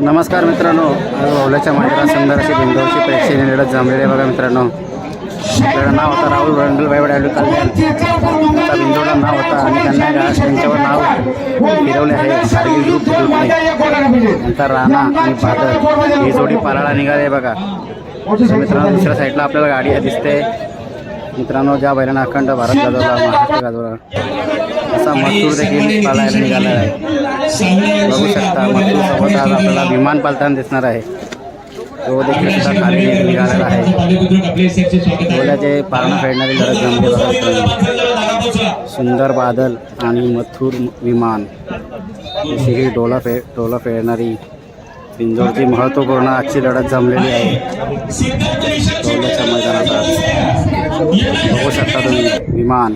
नमस्कार मित्रांनो. ओल्याच्या मैदानात सुंदर अशी बिंदूची प्रेक्षणीय लढत जमलेले बघा मित्रांनो. आपल्याला नाव होतं राहुल रंडलबाई वडाली कल्याण त्याचा बिंदूला नाव होता आणि त्यांना त्यांच्यावर नाव फिरवले आहे. कारगिल ग्रुप ग्रुपने नंतर राणा आणि बादल ही जोडी पराळा निघाले बघा. मित्रांनो दुसऱ्या साईडला आपल्याला गाडी दिसते. मित्रांनो ज्या बैलांना अखंड भारत गाजवला महाराष्ट्र गाजवला असा मजूर देखील पालायला निघाला आहे. बघू शकता मजूर सोबत आज आपल्याला विमान पालताना दिसणार आहे. तो देखील सुद्धा खाली निघालेला आहे. डोल्याचे पारणं फेडणारी लढत जमली बघा सुंदर बादल आणि मथुर विमान. जशी ही डोला फे डोला फेडणारी पिंजोरची महत्त्वपूर्ण आजची लढत जमलेली आहे. डोल्याच्या मैदानात आज. बघू शकता तुम्ही विमान